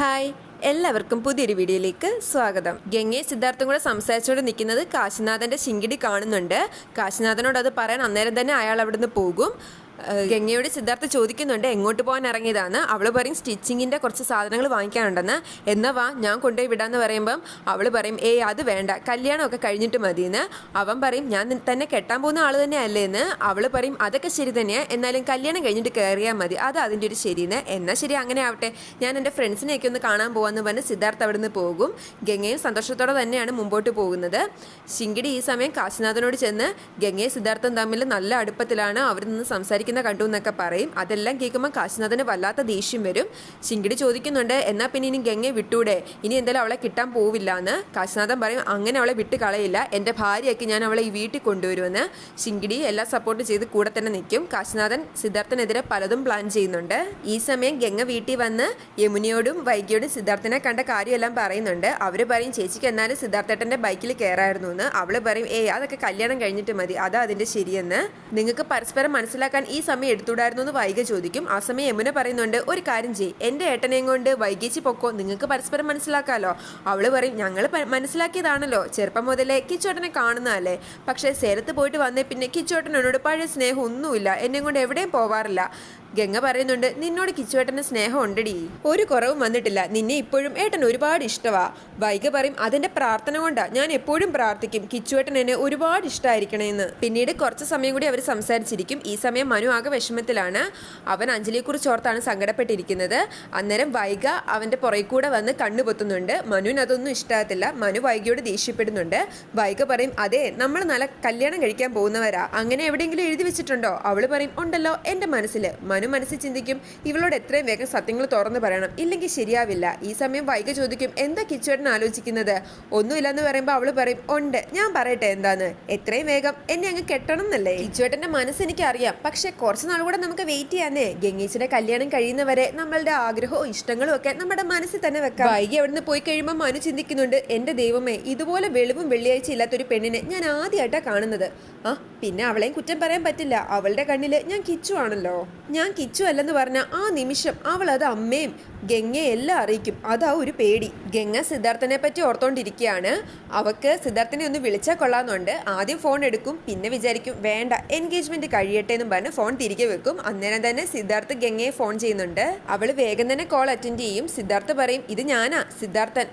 Hi എല്ലാവർക്കും പുതിയൊരു വീഡിയോയിലേക്ക് സ്വാഗതം. ഗംഗയെ സിദ്ധാർത്ഥം കൂടെ സംസാരിച്ചുകൊണ്ട് നിൽക്കുന്നത് കാശിനാഥന്റെ ശിങ്കിടി കാണുന്നുണ്ട്. കാശിനാഥനോട് അത് പറയാൻ അന്നേരം തന്നെ അയാൾ അവിടുന്ന് പോകും. ഗംഗയോട് സിദ്ധാർത്ഥ ചോദിക്കുന്നുണ്ട് എങ്ങോട്ട് പോകാൻ ഇറങ്ങിയതാണ്? അവൾ പറയും സ്റ്റിച്ചിങ്ങിന്റെ കുറച്ച് സാധനങ്ങൾ വാങ്ങിക്കാനുണ്ടെന്ന്. എന്നാ വാ ഞാൻ കൊണ്ടുപോയി വിടാന്ന് പറയുമ്പം അവൾ പറയും ഏയ് അത് വേണ്ട. കല്യാണമൊക്കെ കഴിഞ്ഞിട്ട് മതിയെന്ന്. അവൻ പറയും ഞാൻ തന്നെ കെട്ടാൻ പോകുന്ന ആൾ തന്നെ അല്ലേ എന്ന്. അവൾ പറയും അതൊക്കെ ശരി തന്നെയാണ് എന്നാലും കല്യാണം കഴിഞ്ഞിട്ട് കയറിയാൽ മതി. അത് അതിന്റെ ഒരു ശരിയെന്ന് എന്നാൽ ശരി അങ്ങനെ ആവട്ടെ. ഞാൻ എന്റെ ഫ്രണ്ട്സിനെയൊക്കെ ഒന്ന് കാണാൻ പോകാമെന്ന് പറഞ്ഞ് സിദ്ധാർത്ഥ അവിടുന്ന് പോകും. ഗംഗയും സന്തോഷത്തോടെ തന്നെയാണ് മുമ്പോട്ട് പോകുന്നത്. ശിങ്കിടി ഈ സമയം കാശിനാഥനോട് ചെന്ന് ഗംഗയും സിദ്ധാർത്ഥം തമ്മിൽ നല്ല അടുപ്പത്തിലാണ്. അവർ നിന്ന് സംസാരിക്കുന്ന കണ്ടു എന്നൊക്കെ പറയും. അതെല്ലാം കേൾക്കുമ്പോൾ കാശിനാഥന് വല്ലാത്ത ദേഷ്യം വരും. ശിങ്കിടി ചോദിക്കുന്നുണ്ട് എന്നാൽ പിന്നെ ഇനി ഗംഗയെ വിട്ടൂടെ? ഇനി എന്തായാലും അവളെ കിട്ടാൻ പോവില്ല എന്ന് കാശിനാഥൻ പറയും അങ്ങനെ അവളെ വിട്ട് കളയില്ല. എന്റെ ഭാര്യയൊക്കെ ഞാൻ അവളെ ഈ വീട്ടിൽ കൊണ്ടുവരുമെന്ന്. ശിങ്കിടി എല്ലാ സപ്പോർട്ട് ചെയ്ത് കൂടെ തന്നെ നിൽക്കും. കാശിനാഥൻ സിദ്ധാർത്ഥനെതിരെ പലതും പ്ലാൻ ചെയ്യുന്നുണ്ട്. ഈ സമയം ഗംഗ വീട്ടിൽ വന്ന് യമുനയോടും വൈകിയോടും സിദ്ധാർത്ഥനെ കണ്ട കാര്യമെല്ലാം പറയുന്നുണ്ട്. അവർ പറയും ചേച്ചിക്ക് എന്നാലും സിദ്ധാർത്ഥേട്ടന്റെ ബൈക്കിൽ കയറായിരുന്നു എന്ന് അവൾ പറയും ഏയ് അതൊക്കെ കല്യാണം കഴിഞ്ഞിട്ട് മതി. അതാ അതിന്റെ ശരിയെന്ന്. നിങ്ങൾക്ക് പരസ്പരം മനസ്സിലാക്കാൻ ഈ സമയം എടുത്തുകൂടായിരുന്നു എന്ന് വൈക ചോദിക്കും. ആ സമയം യമുന പറയുന്നുണ്ട് ഒരു കാര്യം ചെയ്യ്. എന്റെ ഏട്ടനെയും കൊണ്ട് വൈകിച്ച് പൊക്കോ. നിങ്ങൾക്ക് പരസ്പരം മനസ്സിലാക്കാലോ. അവൾ പറയും ഞങ്ങൾ മനസ്സിലാക്കിയതാണല്ലോ. ചെറുപ്പം മുതലേ കിച്ചോട്ടനെ കാണുന്നതല്ലേ. പക്ഷേ സേലത്ത് പോയിട്ട് വന്നേ പിന്നെ കിച്ചോട്ടനോട് പഴയ സ്നേഹം ഒന്നുമില്ല. എന്നെ കൊണ്ട് എവിടെയും പോവാറില്ല. ഗംഗ പറയുന്നുണ്ട് നിന്നോട് കിച്ചുവേട്ടന് സ്നേഹം ഉണ്ടടി. ഒരു കുറവും വന്നിട്ടില്ല. നിന്നെ ഇപ്പോഴും ഏട്ടൻ ഒരുപാട് ഇഷ്ടവാ. വൈഗ പറയും അതിന്റെ പ്രാർത്ഥന കൊണ്ടാ. ഞാൻ എപ്പോഴും പ്രാർത്ഥിക്കും കിച്ചുവേട്ടൻ എന്നെ ഒരുപാട് ഇഷ്ടമായിരിക്കണേന്ന് പിന്നീട് കുറച്ച് സമയം കൂടി അവർ സംസാരിച്ചിരിക്കും. ഈ സമയം മനു ആകെ വിഷമത്തിലാണ്. അവൻ അഞ്ജലിയെക്കുറിച്ച് ഓർത്താണ് സങ്കടപ്പെട്ടിരിക്കുന്നത്. അന്നേരം വൈഗ അവന്റെ പുറകെ കൂടെ വന്ന് കണ്ണുപൊത്തുന്നുണ്ട് മനുവിന് അതൊന്നും ഇഷ്ടമാകത്തില്ല മനു വൈഗയോട് ദേഷ്യപ്പെടുന്നുണ്ട്. വൈഗ പറയും അതെ നമ്മൾ നല്ല കല്യാണം കഴിക്കാൻ പോകുന്നവരാ. അങ്ങനെ എവിടെയെങ്കിലും എഴുതി വെച്ചിട്ടുണ്ടോ? അവൾ പറയും ഉണ്ടല്ലോ എന്റെ മനസ്സിൽ മനു മനസ്സിൽ ചിന്തിക്കും ഇവളോട് എത്രയും വേഗം സത്യങ്ങൾ തുറന്നു പറയണം. ഇല്ലെങ്കിൽ ശരിയാവില്ല. ഈ സമയം വൈകി ചോദിക്കും എന്താ കിച്ചുവേട്ടൻ ആലോചിക്കുന്നത്? ഒന്നുമില്ലെന്ന് പറയുമ്പോൾ അവൾ പറയും ഉണ്ട്. ഞാൻ പറയട്ടെ എന്താന്ന്? എത്രയും വേഗം. എന്നെ അങ്ങ് കെട്ടണം എന്നല്ലേ? കിച്ചുവേട്ടന്റെ മനസ്സ് എനിക്ക് അറിയാം പക്ഷെ കുറച്ച് നാൾ കൂടെ നമുക്ക് വെയിറ്റ് ചെയ്യാന്നേ. ഗംഗേച്ചിയുടെ കല്യാണം കഴിയുന്നവരെ നമ്മളുടെ ആഗ്രഹവും ഇഷ്ടങ്ങളും ഒക്കെ നമ്മുടെ മനസ്സിൽ തന്നെ വെക്കാം. വൈകി അവിടുന്ന് പോയി കഴിയുമ്പോൾ മനു ചിന്തിക്കുന്നുണ്ട് എന്റെ ദൈവമേ ഇതുപോലെ വെളിവും വെള്ളിയാഴ്ച ഇല്ലാത്തൊരു പെണ്ണിനെ ഞാൻ ആദ്യമായിട്ടാണ് കാണുന്നത്. ആ പിന്നെ അവളെയും കുറ്റം പറയാൻ പറ്റില്ല. അവളുടെ കണ്ണിൽ ഞാൻ കിച്ചു ആണല്ലോ. ഞാൻ കിച്ചു അല്ലെന്ന് പറഞ്ഞ ആ നിമിഷം അവൾ അത് അമ്മയും ഗംഗയെ എല്ലാം അറിയിക്കും. അതാ ഒരു പേടി. ഗംഗ സിദ്ധാർത്ഥനെ പറ്റി ഓർത്തോണ്ടിരിക്കുകയാണ് അവക്ക് സിദ്ധാർത്ഥനെ ഒന്ന് വിളിച്ചാൽ കൊള്ളാമെന്നുണ്ട്. ആദ്യം ഫോൺ എടുക്കും പിന്നെ വിചാരിക്കും വേണ്ട എൻഗേജ്മെന്റ് കഴിയട്ടെ എന്നും പറഞ്ഞ് ഫോൺ തിരികെ വെക്കും. അന്നേരം തന്നെ സിദ്ധാർത്ഥ് ഗംഗയെ ഫോൺ ചെയ്യുന്നുണ്ട്. അവൾ വേഗം തന്നെ കോൾ അറ്റൻഡ് ചെയ്യും. സിദ്ധാർത്ഥ് പറയും ഇത് ഞാനാ സിദ്ധാർത്ഥൻ.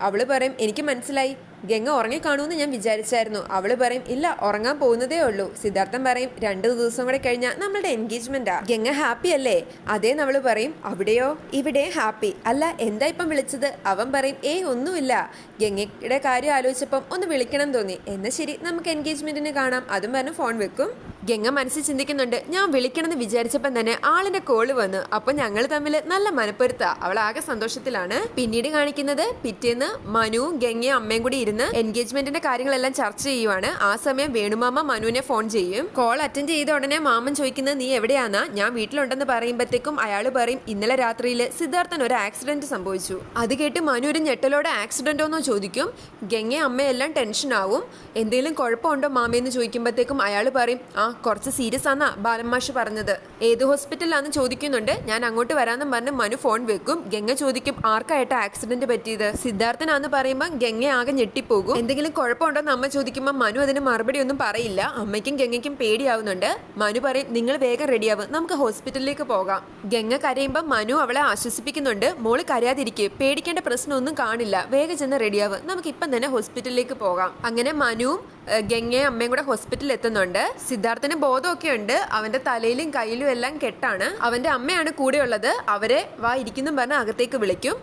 അവൾ പറയും എനിക്ക് മനസ്സിലായി. ഗംഗ ഉറങ്ങിക്കാണൂന്ന് ഞാൻ വിചാരിച്ചായിരുന്നു. അവൾ പറയും ഇല്ല ഉറങ്ങാൻ പോകുന്നതേ ഉള്ളൂ. സിദ്ധാർത്ഥൻ പറയും രണ്ടു ദിവസം കൂടെ കഴിഞ്ഞാൽ നമ്മളുടെ എൻഗേജ്മെന്റാ ഗംഗ ഹാപ്പി അല്ലേ? അതേ നമ്മൾ പറയും അവിടെയോ? ഇവിടെ ഹാപ്പി അല്ല എന്താ ഇപ്പം വിളിച്ചത്? അവൻ പറയും ഏ ഒന്നുമില്ല. ഗംഗയുടെ കാര്യം ആലോചിച്ചപ്പം ഒന്ന് വിളിക്കണം തോന്നി. എന്നാ ശരി നമുക്ക് എൻഗേജ്മെന്റിന് കാണാം. അതും പറഞ്ഞ് ഫോൺ വെക്കും. ഗംഗ മനസ്സിൽ ചിന്തിക്കുന്നുണ്ട് ഞാൻ വിളിക്കണമെന്ന് വിചാരിച്ചപ്പം തന്നെ ആളിന്റെ കോൾ വന്നു. അപ്പൊ ഞങ്ങൾ തമ്മിൽ നല്ല മനപ്പൊരുത്ത. അവൾ ആകെ സന്തോഷത്തിലാണ്. പിന്നീട് കാണിക്കുന്നത് പിറ്റേന്ന് മനുവും ഗംഗയും അമ്മയും കൂടി ഇരുന്ന് എൻഗേജ്മെന്റിന്റെ കാര്യങ്ങളെല്ലാം ചർച്ച ചെയ്യുവാണ്. ആ സമയം വേണുമാമ മനുവിനെ ഫോൺ ചെയ്യും. കോൾ അറ്റൻഡ് ചെയ്ത ഉടനെ മാമൻ ചോദിക്കുന്നത് നീ എവിടെയാന്നാ? ഞാൻ വീട്ടിലുണ്ടെന്ന് പറയുമ്പോഴത്തേക്കും അയാൾ പറയും ഇന്നലെ രാത്രിയിൽ സിദ്ധാർത്ഥൻ ഒരു ആക്സിഡന്റ് സംഭവിച്ചു. അത് കേട്ട് മനു ഒരു ഞെട്ടലോടെ ആക്സിഡന്റോന്നോ ചോദിക്കും. ഗംഗ അമ്മയെല്ലാം ടെൻഷൻ ആവും. എന്തെങ്കിലും കുഴപ്പമുണ്ടോ മാമയെന്ന് ചോദിക്കുമ്പോഴത്തേക്കും അയാൾ പറയും ആ കുറച്ച് സീരിയസ് ആന്നാ ബാലമാഷ് പറഞ്ഞത്. ഏത് ഹോസ്പിറ്റലാന്ന് ചോദിക്കുന്നുണ്ട്. ഞാൻ അങ്ങോട്ട് വരാമെന്നും പറഞ്ഞ് മനു ഫോൺ വെക്കും. ഗംഗ ചോദിക്കും ആർക്കായിട്ടാ ആക്സിഡന്റ് പറ്റിയത്? സിദ്ധാർത്ഥനാന്ന് പറയുമ്പോൾ ഗംഗ ആകെ ഞെട്ടിപ്പോകും. എന്തെങ്കിലും കുഴപ്പമുണ്ടോന്ന് അമ്മ ചോദിക്കുമ്പോൾ മനു അതിന് മറുപടി ഒന്നും പറയില്ല. അമ്മയ്ക്കും ഗംഗയ്ക്കും പേടിയാവുന്നുണ്ട്. മനു പറയും നിങ്ങൾ വേഗം റെഡിയാവും നമുക്ക് ഹോസ്പിറ്റലിലേക്ക് പോകാം. ഗംഗ കരയുമ്പോൾ മനു അവളെ ആശ്വസിപ്പിക്കുന്നുണ്ട്. മോൾ കരയാതിരിക്കുക പേടിക്കേണ്ട പ്രശ്നമൊന്നും കാണില്ല. വേഗം ചെന്ന് റെഡിയാവും നമുക്ക് ഇപ്പം തന്നെ ഹോസ്പിറ്റലിലേക്ക് പോകാം. അങ്ങനെ മനുവും ഗംഗയും അമ്മയും കൂടെ ഹോസ്പിറ്റലിൽ എത്തുന്നുണ്ട്. സിദ്ധാർത്ഥന് ബോധമൊക്കെ ഉണ്ട്. അവന്റെ തലയിലും കയ്യിലും എല്ലാം കെട്ടാണ്. അവന്റെ അമ്മയാണ് കൂടെയുള്ളത് അവരെ വാ ഇരിക്കുന്നു പറഞ്ഞ് അകത്തേക്ക് വിളിക്കും.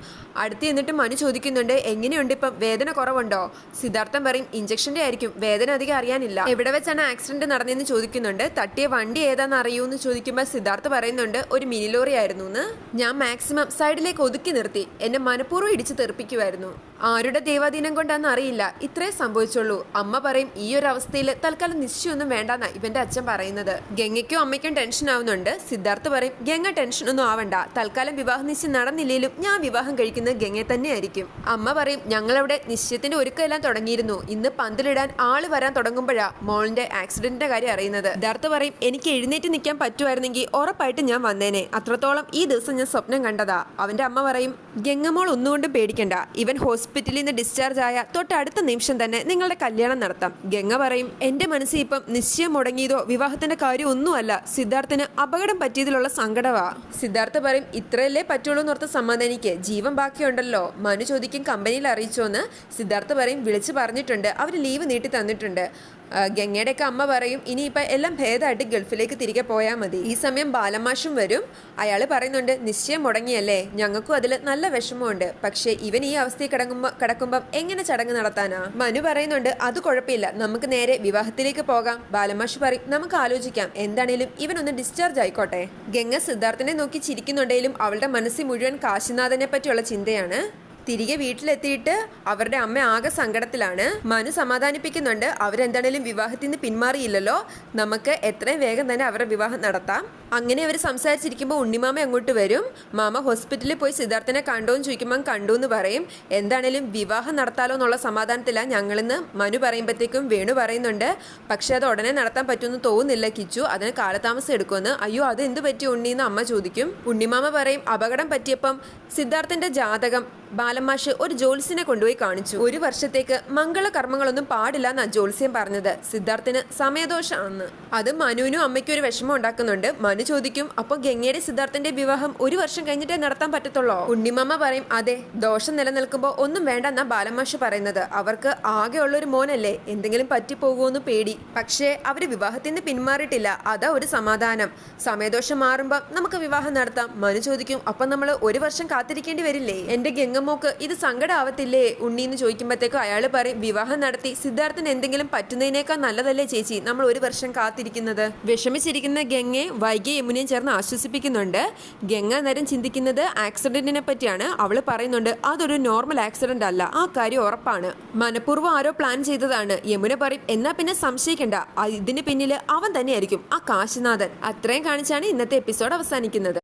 അടുത്ത് എന്നിട്ട് മനു ചോദിക്കുന്നുണ്ട് എങ്ങനെയുണ്ട് ഇപ്പം? വേദന കുറവുണ്ടോ? സിദ്ധാർത്ഥൻ പറയും ഇഞ്ചക്ഷന്റെ ആയിരിക്കും. വേദന അധികം അറിയാനില്ല. എവിടെ വെച്ചാണ് ആക്സിഡന്റ് നടന്നതെന്ന് ചോദിക്കുന്നുണ്ട്. തട്ടിയ വണ്ടി ഏതാന്ന് അറിയൂന്ന് ചോദിക്കുമ്പോൾ സിദ്ധാർത്ഥ് പറയുന്നുണ്ട് ഒരു മിനി ലോറി ആയിരുന്നു എന്ന്. ഞാൻ മാക്സിമം സൈഡിലേക്ക് ഒതുക്കി നിർത്തി. എന്നെ മനഃപൂർവം ഇടിച്ച് തെറിപ്പിക്കുമായിരുന്നു ആരുടെ ദൈവാധീനം കൊണ്ടാന്ന് അറിയില്ല. ഇത്രേ സംഭവിച്ചുള്ളൂ. അമ്മ പറയും ഈ ഒരു അവസ്ഥയിൽ തൽക്കാലം നിശ്ചയമൊന്നും വേണ്ടെന്നാ ഇവന്റെ അച്ഛൻ പറയുന്നത്. ഗംഗയ്ക്കും അമ്മയ്ക്കും ടെൻഷൻ ആവുന്നുണ്ട്. സിദ്ധാർത്ഥ് പറയും ഗംഗ ടെൻഷൻ ഒന്നും ആവണ്ട. തൽക്കാലം വിവാഹ നിശ്ചയം നടന്നില്ലെങ്കിലും ഞാൻ വിവാഹം കഴിക്കുന്നത് ഗംഗയെ തന്നെയായിരിക്കും. അമ്മ പറയും ഞങ്ങളവിടെ നിശ്ചയത്തിന്റെ ഒരുക്കമെല്ലാം തുടങ്ങിയിരുന്നു. ഇന്ന് പന്തലിടാൻ ആൾ വരാൻ തുടങ്ങുമ്പോഴാ മോളിന്റെ ആക്സിഡന്റിന്റെ കാര്യം അറിയുന്നത്. സിദ്ധാർത്ഥ് പറയും എനിക്ക് എഴുന്നേറ്റ് നിൽക്കാൻ പറ്റുമായിരുന്നെങ്കിൽ ഉറപ്പായിട്ട് ഞാൻ വന്നേനെ. അത്രത്തോളം ഈ ദിവസം ഞാൻ സ്വപ്നം കണ്ടതാ. അവന്റെ അമ്മ പറയും ഗംഗമോൾ ഒന്നുകൊണ്ടും പേടിക്കണ്ട. ഇവൻ ഹോസ്പിറ്റലിൽ നിന്ന് ഡിസ്ചാർജ് ആയ തൊട്ടടുത്ത നിമിഷം തന്നെ നിങ്ങളുടെ കല്യാണം നടത്താം. ഗംഗ പറയും എന്റെ മനസ്സിൽ ഇപ്പം നിശ്ചയം മുടങ്ങിയതോ വിവാഹത്തിന്റെ കാര്യം ഒന്നുമല്ല സിദ്ധാർത്ഥിന് അപകടം പറ്റിയതിലുള്ള സങ്കടവാ. സിദ്ധാർത്ഥ പറയും ഇത്രയല്ലേ പറ്റുള്ളൂ എന്നോർത്ത് സമാധാനിക്ക് ജീവൻ ബാക്കിയുണ്ടല്ലോ. മനു ചോദിക്കും കമ്പനിയിൽ അറിയിച്ചോന്ന്? സിദ്ധാർത്ഥ പറയും വിളിച്ചു പറഞ്ഞിട്ടുണ്ട്. അവർ ലീവ് നീട്ടി തന്നിട്ടുണ്ട്. ഗംഗയുടെയൊക്കെ അമ്മ പറയും ഇനിയിപ്പോൾ എല്ലാം ഭേദമായിട്ട് ഗൾഫിലേക്ക് തിരികെ പോയാൽ മതി. ഈ സമയം ബാലമാഷും വരും. അയാൾ പറയുന്നുണ്ട് നിശ്ചയം മുടങ്ങിയല്ലേ? ഞങ്ങൾക്കും അതിൽ നല്ല വിഷമമുണ്ട്. പക്ഷേ ഇവൻ ഈ അവസ്ഥയിൽ കിടക്കുമ്പോൾ കിടക്കുമ്പം എങ്ങനെ ചടങ്ങ് നടത്താനാ? മനു പറയുന്നുണ്ട് അത് കുഴപ്പമില്ല. നമുക്ക് നേരെ വിവാഹത്തിലേക്ക് പോകാം. ബാലമാഷ് പറയും നമുക്ക് ആലോചിക്കാം. എന്താണേലും ഇവനൊന്ന് ഡിസ്ചാർജ് ആയിക്കോട്ടെ. ഗംഗ സിദ്ധാർത്ഥനെ നോക്കി ചിരിക്കുന്നുണ്ടെങ്കിലും അവളുടെ മനസ്സിൽ മുഴുവൻ കാശിനാഥനെ പറ്റിയുള്ള ചിന്തയാണ് തിരികെ വീട്ടിലെത്തിയിട്ട് അവരുടെ അമ്മ ആകെ സങ്കടത്തിലാണ്. മനു സമാധാനിപ്പിക്കുന്നുണ്ട്. അവരെന്താണേലും വിവാഹത്തിന് പിന്മാറിയില്ലല്ലോ. നമുക്ക് എത്രയും വേഗം തന്നെ അവരുടെ വിവാഹം നടത്താം. അങ്ങനെ അവർ സംസാരിച്ചിരിക്കുമ്പോൾ ഉണ്ണിമാമ അങ്ങോട്ട് വരും? മാമ ഹോസ്പിറ്റലിൽ പോയി സിദ്ധാർത്ഥനെ കണ്ടോ എന്ന് ചോദിക്കുമ്പോൾ കണ്ടു എന്ന് പറയും. എന്താണേലും വിവാഹം നടത്താലോ എന്നുള്ള സമാധാനത്തിലാണ് ഞങ്ങളിന്ന് മനു പറയുമ്പോഴത്തേക്കും വേണു പറയുന്നുണ്ട്. പക്ഷെ അത് ഉടനെ നടത്താൻ പറ്റുമെന്ന് തോന്നുന്നില്ല കിച്ചു. അതിന് കാലതാമസം എടുക്കുമെന്ന്. അയ്യോ അത് എന്ത് പറ്റി ഉണ്ണി എന്ന് അമ്മ ചോദിക്കും. ഉണ്ണിമാമ പറയും അപകടം പറ്റിയപ്പം സിദ്ധാർത്ഥന്റെ ജാതകം ബാലമാഷ് ഒരു ജോത്സ്യനെ കൊണ്ടുപോയി കാണിച്ചു. ഒരു വർഷത്തേക്ക് മംഗളകർമ്മങ്ങളൊന്നും പാടില്ല എന്നാ ജോത്സ്യം പറഞ്ഞത്. സിദ്ധാർത്ഥിന് സമയദോഷമാണെന്ന് അത് മനുവിനും അമ്മയ്ക്കും ഒരു വിഷമം ഉണ്ടാക്കുന്നുണ്ട്. മനു ചോദിക്കും അപ്പൊ ഗംഗയുടെ സിദ്ധാർത്ഥന്റെ വിവാഹം ഒരു വർഷം കഴിഞ്ഞിട്ടേ നടത്താൻ പറ്റത്തുള്ളോ? ഉണ്ണിമമ്മ പറയും അതെ ദോഷം നിലനിൽക്കുമ്പോൾ ഒന്നും വേണ്ട എന്നാ ബാലമാഷ് പറയുന്നത്. അവർക്ക് ആകെ ഉള്ള ഒരു മോനല്ലേ എന്തെങ്കിലും പറ്റിപ്പോകുമെന്ന് പേടി. പക്ഷേ അവർ വിവാഹത്തിൽ നിന്ന് പിന്മാറിയിട്ടില്ല. അതാ ഒരു സമാധാനം. സമയദോഷം മാറുമ്പോൾ നമുക്ക് വിവാഹം നടത്താം. മനു ചോദിക്കും അപ്പൊ നമ്മൾ ഒരു വർഷം കാത്തിരിക്കേണ്ടി വരില്ലേ? എന്റെ ഗംഗമ്മോക്ക് ഇത് സങ്കടമാവത്തില്ലേ ഉണ്ണി എന്ന് ചോദിക്കുമ്പോഴത്തേക്കും അയാൾ പറയും വിവാഹം നടത്തി സിദ്ധാർത്ഥന് എന്തെങ്കിലും പറ്റുന്നതിനേക്കാൾ നല്ലതല്ലേ ചേച്ചി നമ്മൾ ഒരു വർഷം കാത്തിരിക്കുന്നത്? വിഷമിച്ചിരിക്കുന്ന ഗംഗയെ വൈകി യമുനയും ചേർന്ന് ആശ്വസിപ്പിക്കുന്നുണ്ട്. ഗംഗ നേരം ചിന്തിക്കുന്നത് ആക്സിഡന്റിനെ പറ്റിയാണ്. അവൾ പറയുന്നുണ്ട് അതൊരു നോർമൽ ആക്സിഡന്റ് അല്ല. ആ കാര്യം ഉറപ്പാണ്. മനഃപൂർവം ആരോ പ്ലാൻ ചെയ്തതാണ്. യമുന പറയും എന്നാ പിന്നെ സംശയിക്കണ്ട. ഇതിന് പിന്നിൽ അവൻ തന്നെയായിരിക്കും. ആ കാശിനാഥൻ. അത്രയും കാണിച്ചാണ് ഇന്നത്തെ എപ്പിസോഡ് അവസാനിക്കുന്നത്.